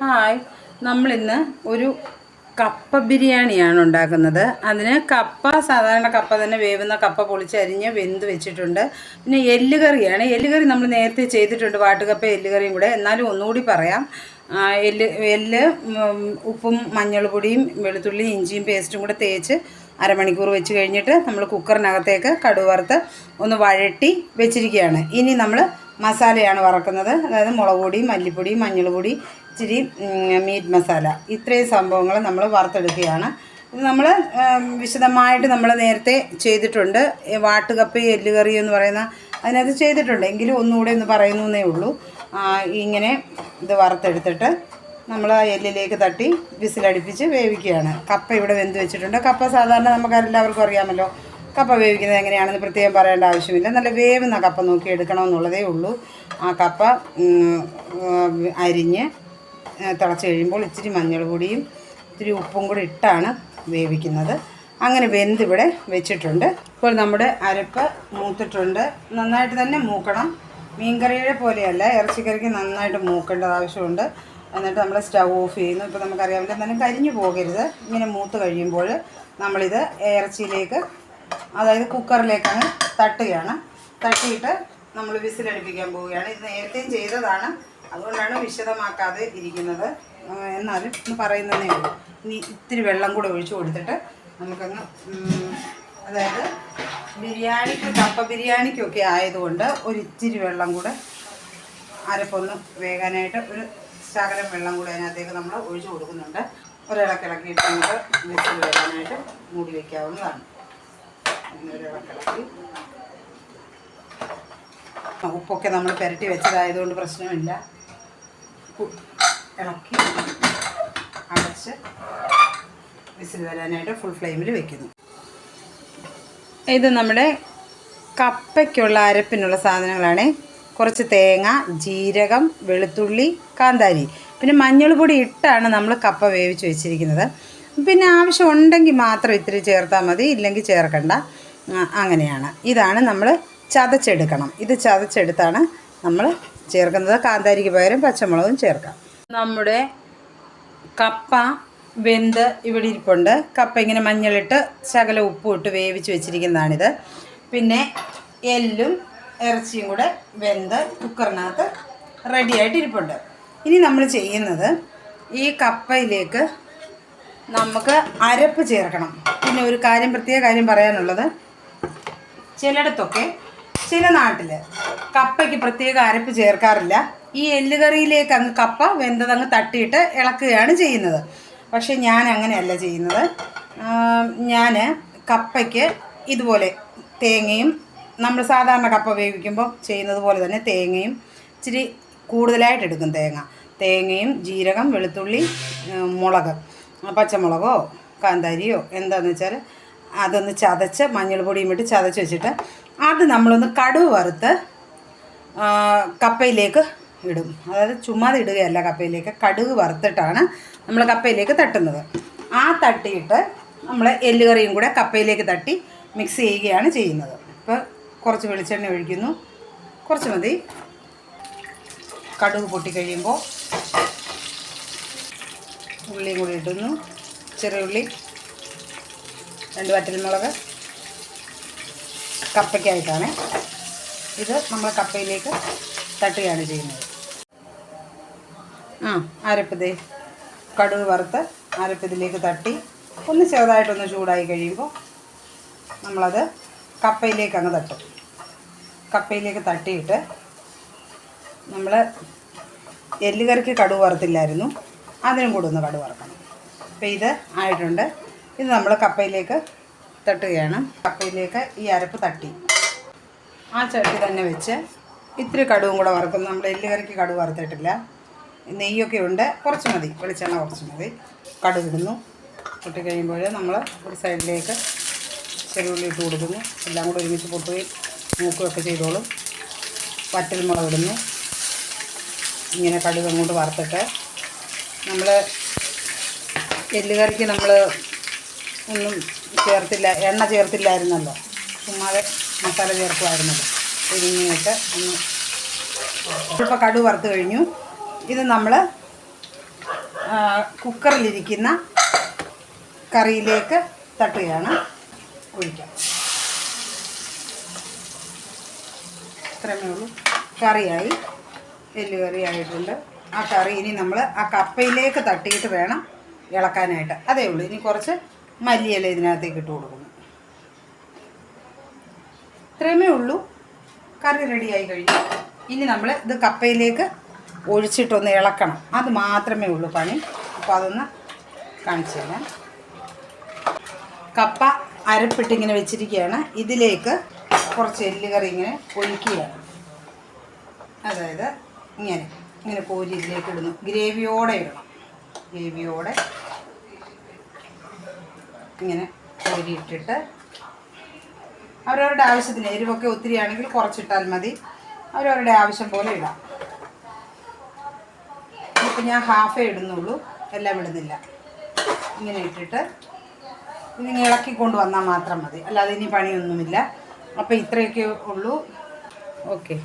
Hi. നമ്മളിന്ന് ഒരു കപ്പ ബിരിയാണിയാണ് ഉണ്ടാക്കുന്നത്. അതിന് കപ്പ സാധാരണ കപ്പ തന്നെ വേവുന്ന കപ്പ പൊളിച്ചരിഞ്ഞ് വെന്ത് വെച്ചിട്ടുണ്ട്. പിന്നെ എല്ലുകറിയാണ്. എല്ലുകറി നമ്മൾ നേരത്തെ ചെയ്തിട്ടുണ്ട്. വാട്ടുകപ്പ എല്ലുകറിയും കൂടെ. എന്നാലും ഒന്നുകൂടി പറയാം. എല്ല് എല്ല് ഉപ്പും മഞ്ഞൾപ്പൊടിയും വെളുത്തുള്ളിയും വെളുത്തുള്ളി ഇഞ്ചിയും പേസ്റ്റും കൂടെ തേച്ച് അരമണിക്കൂർ വെച്ച് കഴിഞ്ഞിട്ട് നമ്മൾ കുക്കറിനകത്തേക്ക് കടുവറുത്ത് ഒന്ന് വഴട്ടി വെച്ചിരിക്കുകയാണ്. ഇനി നമ്മൾ മസാലയാണ് വറക്കുന്നത്. അതായത് മുളക് പൊടി മല്ലിപ്പൊടി മഞ്ഞൾപ്പൊടി ഇച്ചിരി മീറ്റ് മസാല. ഇത്രയും സംഭവങ്ങൾ നമ്മൾ വറുത്തെടുക്കുകയാണ്. ഇത് നമ്മൾ വിശദമായിട്ട് നമ്മൾ നേരത്തെ ചെയ്തിട്ടുണ്ട്. വാട്ടുകപ്പ എല്ലുകറി എന്ന് പറയുന്ന അതിനകത്ത് ചെയ്തിട്ടുണ്ട്. എങ്കിലും ഒന്നുകൂടെ ഒന്ന് പറയുന്നു എന്നേ ഉള്ളൂ ഇങ്ങനെ ഇത് വറുത്തെടുത്തിട്ട് നമ്മൾ എല്ലിലേക്ക് തട്ടി വിസിലടിപ്പിച്ച് വേവിക്കുകയാണ്. കപ്പ ഇവിടെ വെന്ത് വെച്ചിട്ടുണ്ട്. കപ്പ സാധാരണ നമുക്ക് എല്ലാവർക്കും അറിയാമല്ലോ. കപ്പ വേവിക്കുന്നത് എങ്ങനെയാണെന്ന് പ്രത്യേകം പറയേണ്ട ആവശ്യമില്ല. നല്ല വേവുന്ന കപ്പ നോക്കി എടുക്കണമെന്നുള്ളതേ ഉള്ളൂ. ആ കപ്പ അരിഞ്ഞ് തിളച്ച് കഴിയുമ്പോൾ ഇച്ചിരി മഞ്ഞൾ പൊടിയും ഇത്തിരി ഉപ്പും കൂടി ഇട്ടാണ് വേവിക്കുന്നത്. അങ്ങനെ വെന്ത് ഇവിടെ വെച്ചിട്ടുണ്ട്. ഇപ്പോൾ നമ്മുടെ അരപ്പ് മൂത്തിട്ടുണ്ട്. നന്നായിട്ട് തന്നെ മൂക്കണം. മീൻകറിയുടെ പോലെയല്ല ഇറച്ചിക്കറിക്ക് നന്നായിട്ട് മൂക്കേണ്ടത് ആവശ്യമുണ്ട്. എന്നിട്ട് നമ്മൾ സ്റ്റൗ ഓഫ് ചെയ്യുന്നു. ഇപ്പോൾ നമുക്കറിയാമല്ലോ എന്നാലും കരിഞ്ഞു പോകരുത്. ഇങ്ങനെ മൂത്ത് കഴിയുമ്പോൾ നമ്മളിത് ഇറച്ചിയിലേക്ക് അതായത് കുക്കറിലേക്കാണ് തട്ടുകയാണ്. തട്ടിയിട്ട് നമ്മൾ വിസിലടുപ്പിക്കാൻ പോവുകയാണ്. ഇത് നേരത്തെയും ചെയ്തതാണ്. അതുകൊണ്ടാണ് വിശദമാക്കാതെ ഇരിക്കുന്നത്. എന്നാലും ഒന്ന് പറയുന്നതേ ഉള്ളൂ. ഇനി ഇത്തിരി വെള്ളം കൂടെ ഒഴിച്ചു കൊടുത്തിട്ട് നമുക്കങ്ങ് അതായത് ബിരിയാണിക്ക് കപ്പ ബിരിയാണിക്കൊക്കെ ആയതുകൊണ്ട് ഒരു ഇത്തിരി വെള്ളം കൂടെ അരപ്പൊന്ന് വേകാനായിട്ട് ഒരു ശകലം വെള്ളം കൂടെ അതിനകത്തേക്ക് നമ്മൾ ഒഴിച്ചു കൊടുക്കുന്നുണ്ട്. ഒരിളക്കിളക്കിയിട്ട് നമുക്ക് വിസിൽ വരാനായിട്ട് മൂടി വയ്ക്കാവുന്നതാണ് ഉപ്പൊക്കെ നമ്മൾ പുരട്ടി വെച്ചതായതുകൊണ്ട് പ്രശ്നമില്ല. ഇളക്കി അടച്ച് വിസിൽ വരാനായിട്ട് ഫുൾ ഫ്ലെയിമിൽ വെക്കുന്നു. ഇത് നമ്മുടെ കപ്പയ്ക്കുള്ള അരപ്പിനുള്ള സാധനങ്ങളാണ്. കുറച്ച് തേങ്ങ ജീരകം വെളുത്തുള്ളി കാന്താരി. പിന്നെ മഞ്ഞൾ പൊടി ഇട്ടാണ് നമ്മൾ കപ്പ വേവിച്ച് വെച്ചിരിക്കുന്നത്. പിന്നെ ആവശ്യമുണ്ടെങ്കിൽ മാത്രം ഇത്തിരി ചേർത്താൽ മതി ഇല്ലെങ്കിൽ ചേർക്കണ്ട. അങ്ങനെയാണ്. ഇതാണ് നമ്മൾ ചതച്ചെടുക്കണം. ഇത് ചതച്ചെടുത്താണ് നമ്മൾ ചേർക്കുന്നത്. കാന്താരിക്ക് പകരം പച്ചമുളകും ചേർക്കാം. നമ്മുടെ കപ്പ വെന്ത് ഇവിടെ ഇരിപ്പുണ്ട്. കപ്പ ഇങ്ങനെ മഞ്ഞളിട്ട് ശകല ഉപ്പും ഇട്ട് വേവിച്ച് വെച്ചിരിക്കുന്നതാണിത്. പിന്നെ എല്ലും ഇറച്ചിയും കൂടെ വെന്ത് കുക്കറിനകത്ത് റെഡിയായിട്ട് ഇരിപ്പുണ്ട്. ഇനി നമ്മൾ ചെയ്യുന്നത് ഈ കപ്പയിലേക്ക് നമുക്ക് അരപ്പ് ചേർക്കണം. പിന്നെ ഒരു കാര്യം പ്രത്യേക കാര്യം പറയാനുള്ളത്. ചിലയിടത്തൊക്കെ ചില നാട്ടിൽ കപ്പയ്ക്ക് പ്രത്യേക അരപ്പ് ചേർക്കാറില്ല. ഈ എല്ലുകറിയിലേക്ക് അങ്ങ് കപ്പ വെന്തതങ്ങ് തട്ടിയിട്ട് ഇളക്കുകയാണ് ചെയ്യുന്നത്. പക്ഷേ ഞാൻ അങ്ങനെയല്ല ചെയ്യുന്നത്. ഞാൻ കപ്പയ്ക്ക് ഇതുപോലെ തേങ്ങയും നമ്മൾ സാധാരണ കപ്പ വേവിക്കുമ്പോൾ ചെയ്യുന്നത് പോലെ തന്നെ തേങ്ങയും ഇച്ചിരി കൂടുതലായിട്ട് എടുക്കും തേങ്ങ. തേങ്ങയും ജീരകം വെളുത്തുള്ളി മുളക്. പച്ചമുളകോ കാന്താരിയോ എന്താണെന്ന് വെച്ചാൽ അതൊന്ന് ചതച്ച് മഞ്ഞൾ പൊടിയും ഇട്ട് ചതച്ച് വെച്ചിട്ട് അത് നമ്മളൊന്ന് കടുവ് വറുത്ത് കപ്പയിലേക്ക് ഇടും. അതായത് ചുമ്മാതെ ഇടുകയല്ല കപ്പയിലേക്ക് കടുക് വറുത്തിട്ടാണ് നമ്മൾ കപ്പയിലേക്ക് തട്ടുന്നത്. ആ തട്ടിയിട്ട് നമ്മൾ എല്ലുകറിയും കൂടെ കപ്പയിലേക്ക് തട്ടി മിക്സ് ചെയ്യുകയാണ് ചെയ്യുന്നത്. ഇപ്പോൾ കുറച്ച് വെളിച്ചെണ്ണ ഒഴിക്കുന്നു. കുറച്ച് മതി. കടുക് പൊട്ടിക്കഴിയുമ്പോൾ ഉള്ളിയും കൂടി ഇടുന്നു. ചെറിയ ഉള്ളി രണ്ട് വറ്റൽമുളക് കപ്പയ്ക്കായിട്ടാണ്. ഇത് നമ്മൾ കപ്പയിലേക്ക് തട്ടുകയാണ് ചെയ്യുന്നത്. ആ അരപ്പതേ. കടുക് വറുത്ത് അരപ്പതിലേക്ക് തട്ടി ഒന്ന് ചെറുതായിട്ടൊന്ന് ചൂടായി കഴിയുമ്പോൾ നമ്മളത് കപ്പയിലേക്ക് അങ്ങ് തട്ടും. കപ്പയിലേക്ക് തട്ടിയിട്ട് നമ്മൾ എല്ലുകറിക്ക് കടുക് വറുത്തില്ലായിരുന്നു. അതിനും കൂടെ ഒന്ന് കടുക് വറക്കണം. അപ്പോൾ ഇത് ആയിട്ടുണ്ട്. ഇത് നമ്മൾ കപ്പയിലേക്ക് തട്ടുകയാണ്. കപ്പയിലേക്ക് ഈ അരപ്പ് തട്ടി. ആ ചട്ടി തന്നെ വെച്ച് ഇത്തിരി കടുവും കൂടെ വറുക്കും നമ്മൾ എല്ലുകറിക്ക് കടുവ് വറുത്തിട്ടില്ല. നെയ്യൊക്കെ ഉണ്ട്. കുറച്ച് മതി. വെളിച്ചെണ്ണ കുറച്ച് മതി. കടുക് ഇടുന്നു. ഇട്ട് കഴിയുമ്പോൾ നമ്മൾ ഒരു സൈഡിലേക്ക് ചെറുള്ളി ഇട്ട് കൊടുക്കുന്നു. എല്ലാം കൂടെ ഒരുമിച്ച് പൊട്ടുകയും മൂക്കുകയൊക്കെ ചെയ്തോളും. വറ്റൽ ഇടുന്നു. ഇങ്ങനെ കടുക് അങ്ങോട്ട് വറുത്തിട്ട് നമ്മൾ എല്ലുകറിക്ക് നമ്മൾ ഒന്നും ചേർത്തില്ല എണ്ണ ചേർത്തില്ലായിരുന്നല്ലോ. ചുമ്മാതെ മസാല ചേർക്കുമായിരുന്നല്ലോ ഇതിങ്ങനെയൊക്കെ ഒന്ന് ഇപ്പോൾ കടു വറുത്ത് കഴിഞ്ഞു. ഇത് നമ്മൾ കുക്കറിലിരിക്കുന്ന കറിയിലേക്ക് തട്ടുകയാണ് ഒഴിക്കാം ഇത്രമേ ഉള്ളൂ. കറിയായി. എല്ലുകറി ആയിട്ടുണ്ട്. ആ കറി ഇനി നമ്മൾ ആ കപ്പയിലേക്ക് തട്ടിയിട്ട് വേണം ഇളക്കാനായിട്ട്. അതേ ഉള്ളൂ. ഇനി കുറച്ച് മല്ലിയില ഇതിനകത്തേക്ക് ഇട്ട് കൊടുക്കുന്നു. ഇത്രയുമേ ഉള്ളൂ. കറി റെഡിയായി കഴിഞ്ഞു. ഇനി നമ്മൾ ഇത് കപ്പയിലേക്ക് ഒഴിച്ചിട്ടൊന്ന് ഇളക്കണം. അത് മാത്രമേ ഉള്ളൂ പണി. അപ്പോൾ അതൊന്ന് കാണിച്ചു തരാം. കപ്പ അരപ്പിട്ടിങ്ങനെ വെച്ചിരിക്കുകയാണ്. ഇതിലേക്ക് കുറച്ച് എല്ലുകറി ഇങ്ങനെ ഒഴിക്കുകയാണ്. അതായത് ഇങ്ങനെ. ഇങ്ങനെ കോരി ഇതിലേക്ക് ഇടുന്നു. ഗ്രേവിയോടെ ഇടണം. ഗ്രേവിയോടെ ഇങ്ങനെ കോരി ഇട്ടിട്ട് അവരവരുടെ ആവശ്യത്തിന് എരിവൊക്കെ ഒത്തിരി ആണെങ്കിൽ കുറച്ചിട്ടാൽ മതി. അവരവരുടെ ആവശ്യം പോലെ ഇടാം. ഇപ്പം ഞാൻ ഹാഫേ ഇടുന്നുള്ളൂ. എല്ലാം ഇടുന്നില്ല. ഇങ്ങനെ ഇട്ടിട്ട് ഇളക്കി ഇളക്കിക്കൊണ്ട് വന്നാൽ മാത്രം മതി. അല്ലാതെ ഇനി പണിയൊന്നുമില്ല. അപ്പോൾ ഇത്രയൊക്കെ ഉള്ളൂ. ഓക്കെ.